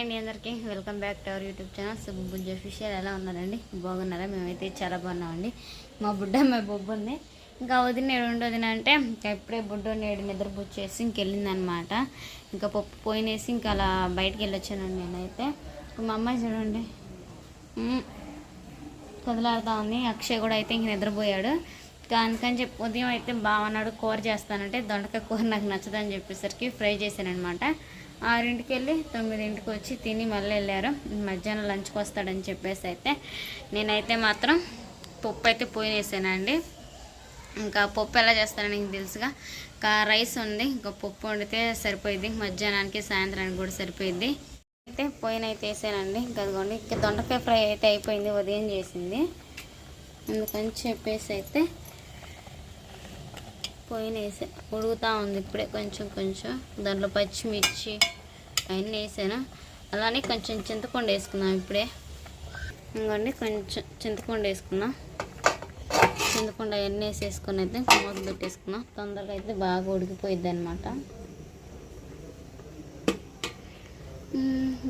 అండి అందరికీ. Welcome back to our YouTube channel. Subbu Bujja official ఎలా ఉన్నారండి? బాగున్నారా? మేమైతే చాలా బాగున్నామండి. మా బుడ్డ మా బొబ్బు ఉంది ఇంకా వదిన ఏడు ఉండొదిన అంటే ఇంకా ఇప్పుడే బుడ్డ నేడు నిద్రపుచ్చేసి ఇంకెళ్ళిందనమాట ఇంకా పప్పు పోయినేసి ఇంకా అలా బయటికి వెళ్ళొచ్చానండి నేనైతే. మా అమ్మాయి చూడండి. ఉమ్, కదలాడుతా ఉంది. అక్షయ్ కూడా అయితే ఇంక నిద్రపోయాడు. అందుకని చెప్పి ఉదయం అయితే బావన్నాడు కూర చేస్తానంటే దొండకాయ కూర నాకు నచ్చదని చెప్పేసరికి ఫ్రై చేశానమాట ఆరింటికి వెళ్ళి తొమ్మిదింటికి వచ్చి తిని మళ్ళీ వెళ్ళారు. మధ్యాహ్నం లంచ్కి వస్తాడని చెప్పేసి అయితే నేనైతే మాత్రం పప్పు అయితే పోయినేసానండి ఇంకా పప్పు ఎలా చేస్తానని నీకు తెలుసుగా. ఇంకా రైస్ ఉంది. ఇంకా పప్పు వండితే సరిపోయింది మధ్యాహ్నానికి సాయంత్రానికి కూడా సరిపోయింది అయితే పోయిన అయితే వేసానండి. ఇంకా ఇంకా దొండకాయ ఫ్రై అయితే అయిపోయింది. ఉదయం చేసింది. అందుకని చెప్పేసి అయితే పోయిన వేసా ఉడుగుతూ ఉంది ఇప్పుడే కొంచెం కొంచెం. దాంట్లో పచ్చిమిర్చి అవన్నీ వేసాను. అలానే కొంచెం చింతపండు వేసుకున్నాం ఇప్పుడే. ఇంకోండి కొంచెం చింతపండు వేసుకున్నాం చింతపండు అవన్నీ వేసేసుకుని అయితే మూత పెట్టేసుకున్నాం తొందరగా అయితే బాగా ఉడికిపోయిద్ది అనమాట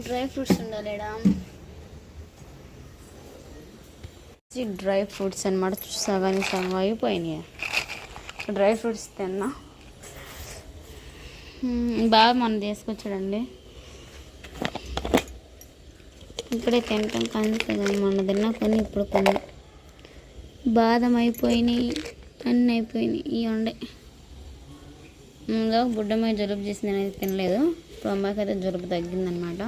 డ్రై ఫ్రూట్స్ ఉండాలేడా? డ్రై ఫ్రూట్స్ అనమాట సగానికి సగం అయిపోయినాయి. డ్రై ఫ్రూట్స్ తిన్నా. బాగా మనం తీసుకొచ్చాడండి. ఇప్పుడే తింటాం కానీ మనం మొన్న తిన్నా కొన్ని ఇప్పుడు కొన్ని బాదం అయిపోయినాయి అన్నీ అయిపోయినాయి ఇవి ఉండే. ముందు బుడ్డమ్మాయి జలుబు చేసింది అనేది తినలేదు. ఇప్పుడు అమ్మాయికి అయితే జలుబు తగ్గిందనమాట.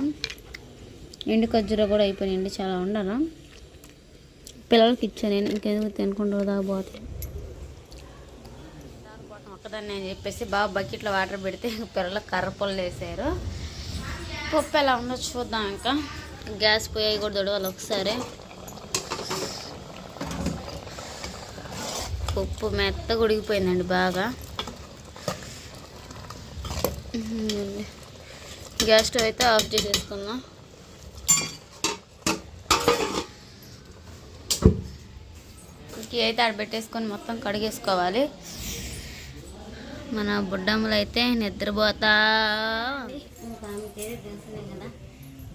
ఎండు ఖర్జూర కూడా అయిపోయినాయండి చాలా ఉండాలా. పిల్లలకి ఇచ్చాను నేను ఇంకెందుకు తినకుండా పోతాను ఒక్కదాన్ని నేను చెప్పేసి బాగా బకెట్లో వాటర్ పెడితే పిల్లలు కర్రపుల్లు వేసారు. పప్పు ఎలా ఉందో చూద్దాం ఇంకా. గ్యాస్ పోయాయి కూడా దొడవాలి ఒకసారి. పప్పు మెత్తగా ఉడికిపోయిందండి బాగా. గ్యాస్ స్టవ్ అయితే ఆఫ్ చేసేసుకుందాం. ఇంక అయితే ఆడ పెట్టేసుకొని మొత్తం కడిగేసుకోవాలి. మన బుడ్డమ్మలు అయితే నిద్రపోతా. ఇంకా ఆమెకి కదా.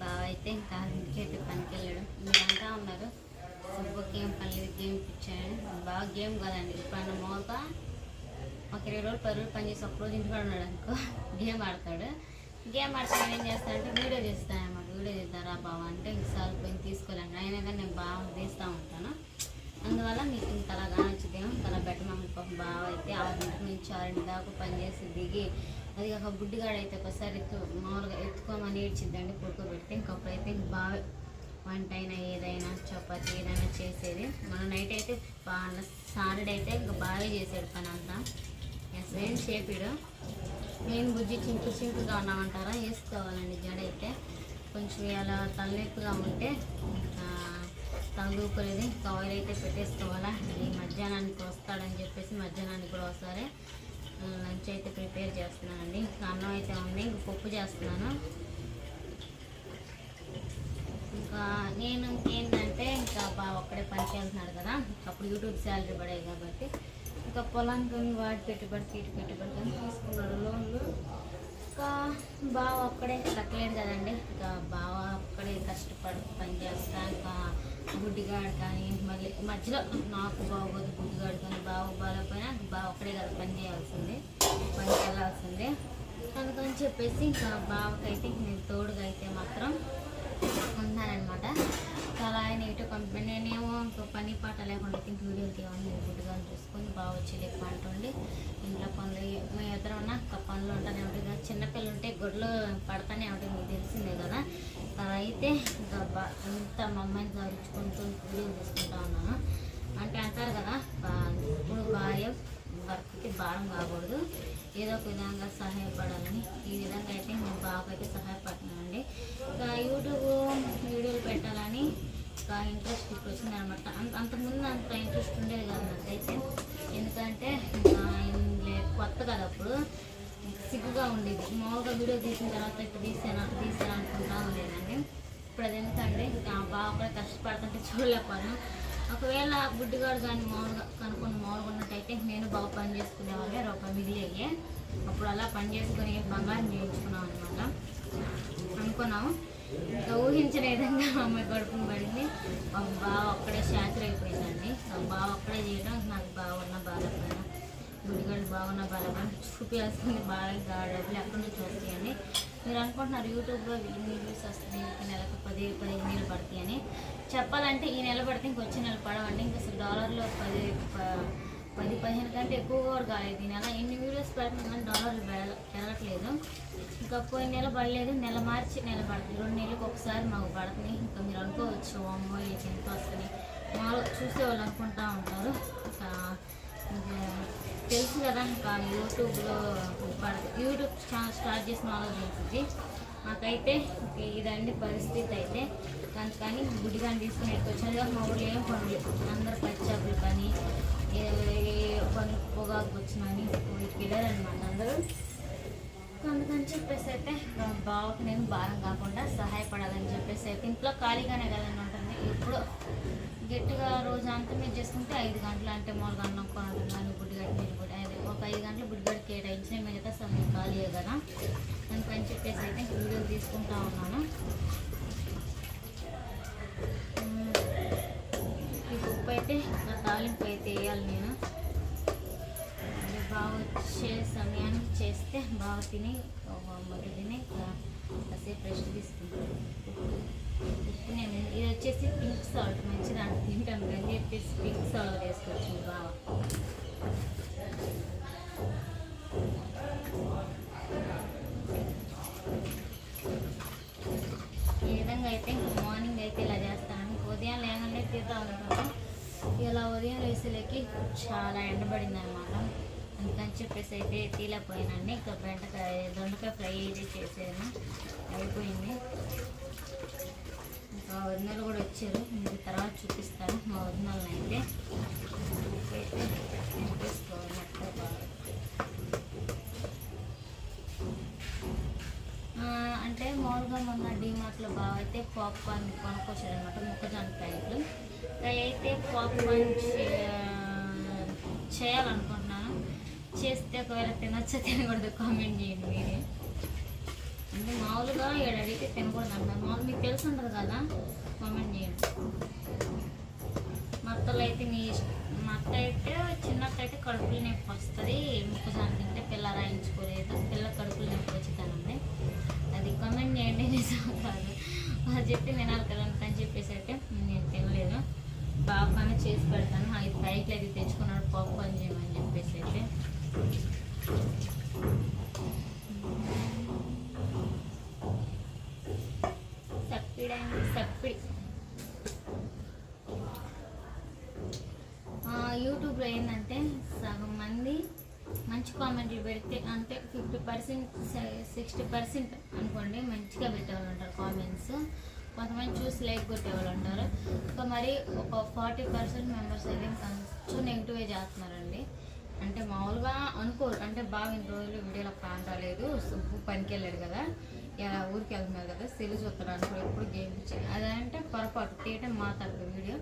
బావ అయితే ఇంకా ఇంటికి అయితే పనికి వెళ్ళాడు మీరంతా ఉన్నారు. సుబ్బకి ఏం పని గేమ్ ఇప్పించాడు. బాగా గేమ్ కదండి. ఇప్పుడు మోత ఒక ఇరవై రోజులు పది రోజులు పని చేసి ఒక ఇంటికాడ ఉన్నాడు అనుకో. గేమ్ ఆడతాడు. గేమ్ ఆడితే ఏం చేస్తానంటే వీడియో తీస్తాను అన్నమాట వీడియో చేస్తారా బావ అంటే ఇంకసారి పోయి తీసుకోలేండి అయినా కానీ నేను బాగా తీస్తూ ఉంటాను. అందువల్ల మీకు ఇంత అలా కానొచ్చుదేమో అలా మమ్మల్ని పాపం బాగా అయితే ఆరింటి నుంచి ఆరింటి దాకా పనిచేసి దిగి అది కాక బుడ్డిగాడు అయితే ఒకసారి ఎత్తు మామూలుగా ఎత్తుకోమని ఏడ్చిద్దండి పడుకోబెడితే అయితే ఇంక బాగా వంట అయినా ఏదైనా చపాతి ఏదైనా చేసేది. మన నైట్ అయితే బాగా సాటర్డే అయితే ఇంకా బాగా చేసాడు పని అంతా ఏం చేపిడు. నేను బుజ్జి చింకు చింకుగా ఉన్నామంటారా? వేసుకోవాలండి జడ అయితే కొంచెం ఇలా తలనొప్పిగా ఉంటే ఇంకా తలదూపులేదు ఇంకా ఆయిల్ అయితే పెట్టేసుకోవాలా. ఈ మధ్యాహ్నానికి వస్తాడని చెప్పేసి మధ్యాహ్నానికి కూడా ఒకసారి లంచ్ అయితే ప్రిపేర్ చేస్తున్నానండి. ఇంకా అన్నం అయితే ఉంది. ఇంక పప్పు చేస్తున్నాను. ఇంకా నేను ఏంటంటే ఇంకా బాగా ఒక్కడే పనిచేస్తున్నాడు కదా. అప్పుడు యూట్యూబ్ శాలరీ పడాయి కాబట్టి. ఇంకా పొలానికి కొని వాటి పెట్టుబడి ఇటు పెట్టుబడి తీసుకున్నాడు. లోన్లు బావ ఒక్కడే కట్టలేడు కదండి. ఇంకా బావ ఒక్కడే కష్టపడి పనిచేస్తా ఇంకా గుడ్డిగాడు కానీ మళ్ళీ మధ్యలో నాకు బాగోదు గుడ్డిగాడు కానీ బావ బాగాలేకపోయినా బావ ఒక్కడే కదా పని చేయాల్సిందే పనికి వెళ్ళాల్సిందే అందుకని చెప్పేసి ఇంకా బావకైతే నేను తోడుగా అయితే మాత్రం ఉన్నానమాట చాలా ఆయన ఇటు కంపెనీ నేనేమో ఇంకో పని పాట లేకుండా ఇంక వీడియోకి ఏమన్నా గుడ్డుగా చూసుకొని బాగా వచ్చి లేక ఇంట్లో పనులు మీ ఇద్దరు ఉన్న ఇంకా పనులు ఉంటానే ఉంటాయి కదా. చిన్నపిల్లలు ఉంటే గుడ్లు పడతానే ఉంటాయి మీకు తెలిసిందే కదా. అలా అయితే ఇంకా బా అంత మా అమ్మాయిని చదువుకుంటూ వీడియో తీసుకుంటా ఉన్నాను. అంటే అంటారు కదా బా- ఇప్పుడు భార్య వర్క్కి భారం కాకూడదు. ఏదో ఒక విధంగా సహాయపడాలని. ఈ విధంగా అయితే నేను బాగా అయితే సహాయపడుతున్నానండి. ఇంకా యూట్యూబ్ ఇంకా ఇంట్రెస్ట్ ఇప్పుడు వచ్చింది అనమాట అంత అంతకుముందు అంత ఇంట్రెస్ట్ ఉండేది కాదు నాకైతే. ఎందుకంటే ఇంకా కొత్త కదా అప్పుడు. సిగ్గుగా ఉండేది. మామూలుగా వీడియో తీసిన తర్వాత ఇప్పుడు తీసాను అటు తీసాను అనుకుంటా ఉండేదండి ఇప్పుడు అది ఎందుకంటే ఇంకా బాగా కష్టపడుతుంటే చూడలేకపోయాను. ఒకవేళ గుడ్డిగాడు కానీ మామూలుగా కనుక్కొని మామూలుగా ఉన్నట్టయితే నేను బాగా పని చేసుకునేవాళ్ళే రూపాయి మిగిలియ్యే అప్పుడు అలా పని చేసుకొని బంగారం చేయించుకున్నాం అనమాట అనుకున్నాము ఇంకా ఊహించిన విధంగా మా అమ్మాయి కడుపుని పడింది. మా బావ అక్కడే శాఖర్ అయిపోయిందండి. మా బావ అక్కడే చేయడం నాకు బాగున్న బాలపైన గుడిగడ్డ బాగున్న బాలపైన చూపించాల్సింది బాగా డబ్బులు ఎక్కడి నుంచి వస్తాయండి మీరు అనుకుంటున్నారు యూట్యూబ్లో ఇన్ని వ్యూస్ వస్తున్నాయి నెలకు పది పదిహేను వేలు పడతాయని. చెప్పాలంటే ఈ నెల పడితే ఇంకొచ్చే నెల పడవండి. ఇంకా అసలు డాలర్లో పది పది పదిహేను కంటే ఎక్కువ కూడా కాలేదు. ఈ నెల ఎన్ని వీడియోస్ పెడుతున్నాం కానీ డాలర్లు పెరగట్లేదు. ఇంకా పోయిన నెల పడలేదు. నెల మార్చి నెల పడుతుంది. రెండు నెలలకు ఒకసారి మాకు పడుతుంది. ఇంకా మీరు అనుకోవచ్చు అమ్మో ఈ ఎంత వస్తుంది మాలో చూసే వాళ్ళు అనుకుంటా ఉంటారు. ఇంకా తెలుసు కదా ఇంకా యూట్యూబ్లో యూట్యూబ్ ఛానల్ స్టార్ట్ చేసిన వాళ్ళు తెలుస్తుంది. మాకైతే ఇదండి పరిస్థితి అయితే. అందుకని కానీ తీసుకుని వచ్చాను మా ఊళ్ళో ఏం పనులు అందరు పచ్చాపులు పని పొగాకు వచ్చినని వెళ్ళారనమాట అందరూ. అందుకని చెప్పేసి అయితే బావకు నేను భారం కాకుండా సహాయపడాలని చెప్పేసి అయితే ఇంట్లో ఖాళీగానే కదండి ఉంటుంది. ఇప్పుడు గట్టిగా రోజు అంతా మీరు చేసుకుంటే ఐదు గంటలు అంటే మూడు గంటలు కొనడం బుడ్డిగడ్డ మీరు కూడా అదే ఒక ఐదు గంటలు బుడ్డిగడ్డ కేటాయించిన మిగతా సమయం ఖాళీయే కదా. అందుకని చెప్పేసి అయితే వీడియో తీసుకుంటా ఉన్నాను. చేయాలి నేను. బాగా వచ్చే సమయానికి చేస్తే బాగా తిని మొదలు తిని కాసేపు రెస్ట్ తీసుకుంటాను ఉప్పు నేను ఇది వచ్చేసి పింక్ సాల్ట్ మంచి దాంట్లో తింటాను అని చెప్పేసి పింక్ సాల్ట్ వేసుకోవచ్చు బాగా ఈ విధంగా అయితే ఇంకా మార్నింగ్ అయితే ఇలా చేస్తాను. ఉదయం లేగానే తీరుతా ఉంటాను ఇలా ఉదయం వేసేలేకి చాలా ఎండబడింది అనమాట అందుకని చెప్పేసి అయితే తీలేకపోయానండి ఇంకా బెండకాయ దొండకాయ ఫ్రై అయితే చేసాను అయిపోయింది. ఇంకా వదినలు కూడా వచ్చారు. మీకు తర్వాత చూపిస్తాను మా వదినలను అయితే. అంటే మామూలుగా మొన్న డీమార్ట్లో బాగా అయితే పాప్కార్న్ కొనుక్కొచ్చాడు అనమాట మొక్కజొన్న ప్యాకెట్లు. అయితే పాప్కార్న్ చేయాలనుకుంటున్నాను. చేస్తే ఒకవేళ తినొచ్చా తినకూడదు కామెంట్ చేయండి మీరే. అంటే మామూలుగా ఏడు అడిగితే తినకూడదు అంటారు మామూలు మీకు తెలిసి ఉంటుంది కదా కామెంట్ చేయండి. మత్తలు అయితే మీ ఇష్ట- అయితే చిన్నత్త అయితే కడుపులు నొప్పి వస్తుంది. మొక్కజొన్న తింటే పిల్ల రాయించుకోలేదు. పిల్ల కడుపులు నొప్పి వచ్చిందనండి అది కామెంట్ చేయండి. నిజం కాదు? అది చెప్పి వినాలి కదా అని చెప్పేసి అయితే నేను బాగానే చేసి పెడతాను. అది పైకి అది తెచ్చుకున్నాడు పాప్కార్న్ చేయమని చెప్పేసి అయితే. సప్పిడి సప్పిడి. యూట్యూబ్లో ఏంటంటే సగం మంది మంచి కామెంట్లు పెడితే అంటే ఫిఫ్టీ పర్సెంట్ సిక్స్టీ పర్సెంట్ అనుకోండి మంచిగా పెట్టేవాళ్ళు ఉంటారు కామెంట్స్. కొంతమంది చూసి లైక్ కొట్టేవాళ్ళు ఉంటారు ఇక మరి ఒక ఫార్టీ పర్సెంట్ మెంబర్స్ అయితే కొంచెం నెగిటివే చేస్తున్నారండి. అంటే మామూలుగా అనుకోరు. అంటే బాగా ఇన్ని రోజులు వీడియోలో ప్లాన్ రాలేదు. సుబ్బు పనికి వెళ్ళాడు కదా. ఇలా ఊరికి వెళ్తున్నారు కదా. సెల్ చూస్తారు అనుకో ఎప్పుడు గేమ్ అదంటే పొరపాటు. తీయటం మా తప్పు వీడియో.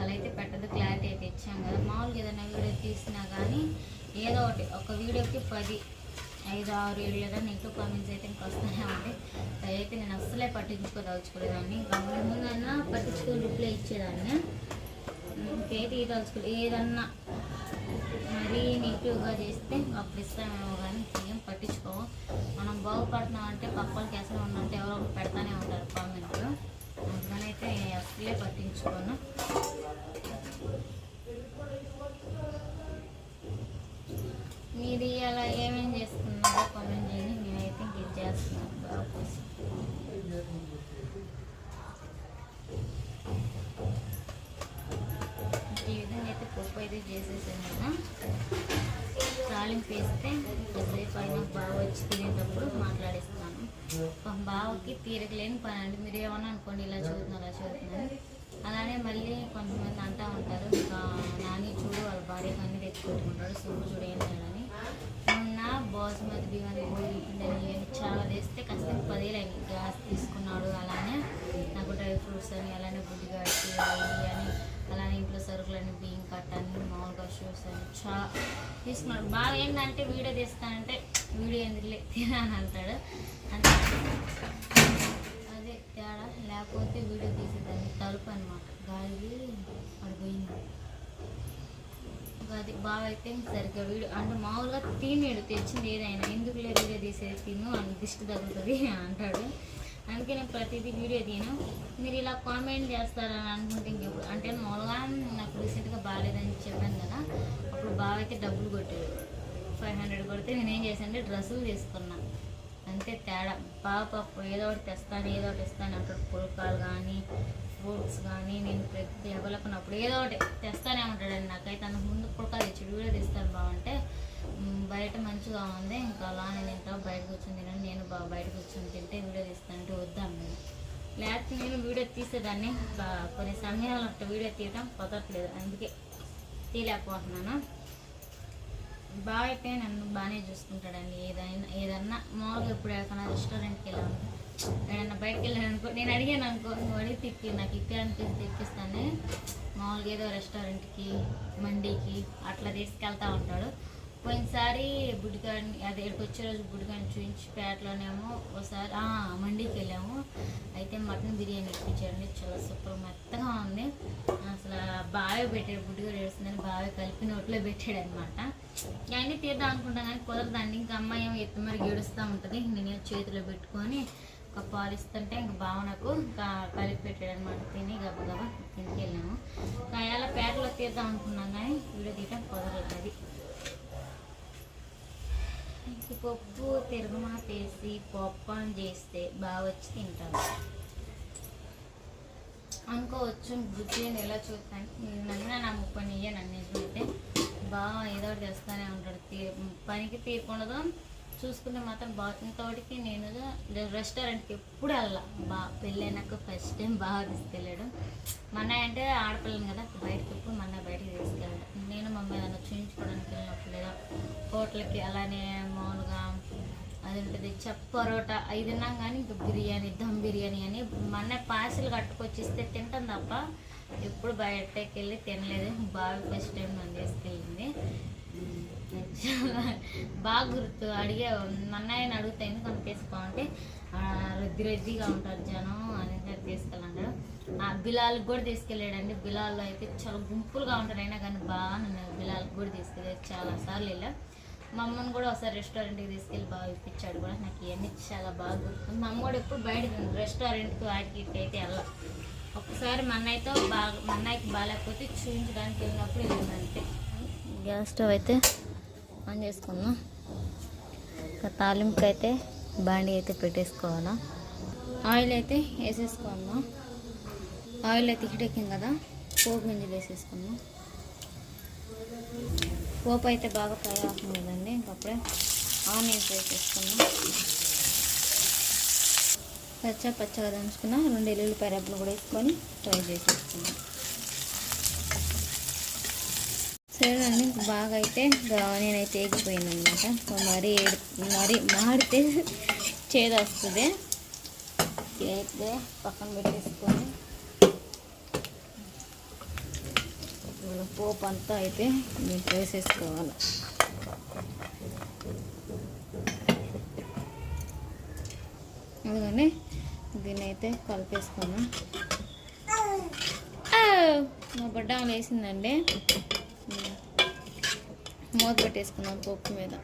అలా అయితే పెట్టదు. క్లారిటీ అయితే ఇచ్చాం కదా. మామూలుగా ఏదైనా వీడియో తీసినా కానీ ఏదో ఒకటి. ఒక వీడియోకి పది ఐదు ఆరు ఏడు లేదా నెగిటివ్ కామెంట్స్ అయితే అయితే నేను అస్సలే పట్టించుకోదలుచుకోలేదాన్ని గమ్ముల ముందన్నా పట్టించుకొని రిప్లై ఇచ్చేదాన్ని. ఇంకైతే ఇది తలుచుకోలేదు ఏదన్నా మరీ నెగిటివ్గా చేస్తే అప్పుడు ఇస్తామేమో కానీ ఏం పట్టించుకోము మనం బాగుపడుతున్నాం అంటే పక్కలకి అసలు ఉన్నట్టు ఎవరో ఒకరు పెడతానే ఉంటారు కామెంట్లు అందుకనైతే నేను అసలే పట్టించుకోను. మీరు అలా ఏమేం చేస్తున్నారో కామెంట్ చేయండి. నేనైతే ఇంక ఇది చేస్తున్నాను పప్పు అయితే చేసేసాను కదా తాలింపు వేస్తే కొద్దిసేపు అయినా బాగా వచ్చి తినేటప్పుడు మాట్లాడిస్తాను బావకి తీరిక పని అండి. మీరు ఏమన్నా అనుకోండి ఇలా చదువుతున్నా అలా చదువుతున్నాను అలానే మళ్ళీ కొంతమంది అంటూ ఉంటారు ఇంకా నాని చూడు వాళ్ళ భార్య అన్ని తెచ్చుకుంటుంటాడు సొమ్ము చూడు ఏం లేడని మొన్న బాస్మతి బియ్యాన్ని గోధుమపిండి చాలా తెస్తే కష్టం పదివేలు అయింది. గ్యాస్ తీసుకున్నాడు అలానే. నాకు డ్రై ఫ్రూట్స్ అని అలానే బుద్ధిగాడ్చి అని అలానే ఇంట్లో సరుకులని బియ్యం అన్ని మామూలుగా షూస్ అని చా తీసుకున్నాడు. బాగా ఏంటంటే వీడియో తీస్తానంటే వీడియో ఎందుకులే తినాను అంటాడు. అదే తేడా లేకపోతే వీడియో తీసేదాన్ని తలుపు అనమాట గాలి పడిపోయింది. అది బాగా అయితే సరిగ్గా వీడు అంటే మామూలుగా తినేడు తెచ్చింది ఏదైనా. ఎందుకులే వీడియో తీసేది తిను అని దిష్టి తగ్గుతుంది అంటాడు. అందుకే నేను ప్రతిదీ వీడియో తీను మీరు ఇలా కామెంట్ చేస్తారని అనుకుంటే ఇంకెప్పుడు అంటే మామూలుగా నాకు రీసెంట్గా బాగాలేదని చెప్పాను కదా అప్పుడు బాగా అయితే డబ్బులు కొట్టాడు. ఫైవ్ హండ్రెడ్ కొడితే నేనేం చేశానంటే డ్రెస్సులు తీసుకున్నా. అంతే తేడా. బాగా పాప ఏదో ఒకటి తెస్తాను ఏదో ఒకటి ఇస్తాను అంటాడు. పుల్కాలు కానీ ఫ్రూట్స్ కానీ నేను ప్రతి ఎవరుకున్నప్పుడు ఏదో ఒకటి తెస్తానే ఉంటాడండి. నాకైతే అంతకు ముందు పుల్కాలు తెచ్చి వీడియో తీస్తాను బాగుంటే బయట మంచిగా ఉంది. ఇంకా అలా నేను బయట కూర్చొని తినండి నేను బాగా బయట కూర్చొని తింటే వీడియో తీస్తాను అంటే వద్దాం నేను లేకపోతే నేను వీడియో తీసేదాన్ని. బా- కొన్ని సమయాలు వీడియో తీయటం కుదరట్లేదు. అందుకే తీయలేకపోతున్నాను. బాగా అయితే నన్ను బాగానే చూసుకుంటాడండి. ఏదైనా ఏదన్నా మామూలుగా ఇప్పుడు ఎక్కడైనా రెస్టారెంట్కి వెళ్ళాను ఏదైనా బయటకు వెళ్ళాను అనుకో నేను అడిగాను అనుకో నువ్వు అడిగి తిప్పి నాకు ఇక్కడ అనిపిస్తే తెప్పిస్తాను. మామూలుగా ఏదో రెస్టారెంట్కి మండీకి అట్లా తీసుకెళ్తా ఉంటాడు. పోయినసారి బుడిగాడిని అదే ఇక్కడికి వచ్చే రోజు బుడిగాడిని చూపించి పేటలోనేమో ఒకసారి మండికి మండీకి వెళ్ళాము. అయితే మటన్ బిర్యానీ ఇప్పించారండి. చాలా సూపర్ మెత్తగా ఉంది. అసలు బాగా పెట్టాడు బుడ్డిగాడు వేస్తుందని బాగా కలిపి నోట్లో పెట్టాడు అనమాట అన్నీ తీద్దాం అనుకుంటాం కానీ కుదరదండి. ఇంకా అమ్మాయి ఏమో ఎత్తుమరి మరి ఉంటుంది. నేను చేతిలో పెట్టుకొని ఒక పాలిస్తుంటే ఇంకా బావ నాకు ఇంకా కలిపి పెట్టాడు అనమాట తిని గబగబా తినికి వెళ్ళాము ఇంకా అలా పేటలో తీద్దాం అనుకున్నాం కానీ వీడియో తీయటం కుదరలేదు. అది పప్పు తిరగమాత వేసి పాప్కార్న్ చేస్తే బాగా వచ్చి తింటాను అనుకోవచ్చు బుజ్జిని ఎలా చూస్తాను? నన్ను నా ముప్పై నెయ్యి నన్ను నిజమైతే బాగా ఏదో ఒకటి చేస్తూనే ఉంటాడు. తీ పనికి తీయకుండా చూసుకుంటే మాత్రం బాగా నేను రెస్టారెంట్కి ఎప్పుడు వెళ్ళా బా పెళ్ళైనాక ఫస్ట్ టైం బాగా తీసుకెళ్ళాడు. మా అంటే ఆడపిల్లని కదా బయటకి ఎప్పుడు మన బయటకు తీసుకెళ్ళాడు. నేను ఏదైనా చూయించుకోవడానికి వెళ్ళినప్పుడు లేదా హోటల్కి అలానే మామూలుగా అది ఉంటుంది చెప్ పరోటా అవి తిన్నాం కానీ ఇంకా బిర్యానీ దమ్ బిర్యానీ అని మా అన్నయ్య పార్సిల్ కట్టుకొచ్చిస్తే తింటాం తప్ప ఎప్పుడు బయటకి వెళ్ళి తినలేదు. బాగా ఫస్ట్ టైం నన్ను తీసుకెళ్ళింది. చాలా బాగా గుర్తు అడిగే మా అన్నయ్యని అడిగితే ఎందుకు అని తీసుకోమంటే రద్దీ రద్దీగా ఉంటారు జనం అని తీసుకెళ్ళంటాడు బిలాల్కి కూడా తీసుకెళ్ళాడండి. బిలాల్లో అయితే చాలా గుంపులుగా ఉంటారు. అయినా కానీ బాగా నన్ను బిలాల్కి కూడా తీసుకెళ్ళాడు. చాలా సార్లు వెళ్ళా. మా అమ్మని కూడా ఒకసారి రెస్టారెంట్కి తీసుకెళ్ళి బాగా ఇప్పించాడు కూడా. నాకు ఇవన్నీ చాలా బాగా గుర్తుంది మా అమ్మ కూడా ఎప్పుడు బయట రెస్టారెంట్కి వాటికి అయితే వెళ్ళ ఒక్కసారి మా అన్నయ్యతో బాగా మా అన్నయ్యకి బాగాలేకపోతే చూపించడానికి వెళ్ళినప్పుడు వెళ్ళిందంటే గ్యాస్ స్టవ్ అయితే ఆన్ చేసుకున్నాం. ఇంకా తాలింపుకి అయితే బాండి అయితే పెట్టేసుకోవాలా. ఆయిల్ అయితే వేసేసుకోవాలా ఆయిల్ అయితే హిటెక్కింది కదా పోపు గింజలు వేసేసుకుందాం. పోపు అయితే బాగా ఫ్రై అవుతుంది కదండి ఇంకప్పుడే ఆనియన్స్ వేసేసుకున్నాం పచ్చ పచ్చగా దంచుకున్న రెండు ఎల్లుల్లిపాయ రెబ్బలు కూడా వేసుకొని ఫ్రై చేసేసుకుందాం. సరే అండి బాగా అయితే నేనైతే ఆనియన్ అయితే ఎగిపోయింది అనమాట మరీ ఏడు మరీ మాడితే చేదు వస్తుంది. అయితే పక్కన పెట్టేసుకొని మన పోపు అంతా అయితే మేము వేసేసుకోవాలి. అందుకని దీన్ని అయితే కలిపేసుకున్నాం. మా బడ్డ వేసిందండి. మూత పెట్టేసుకున్నాం పోపు మీద.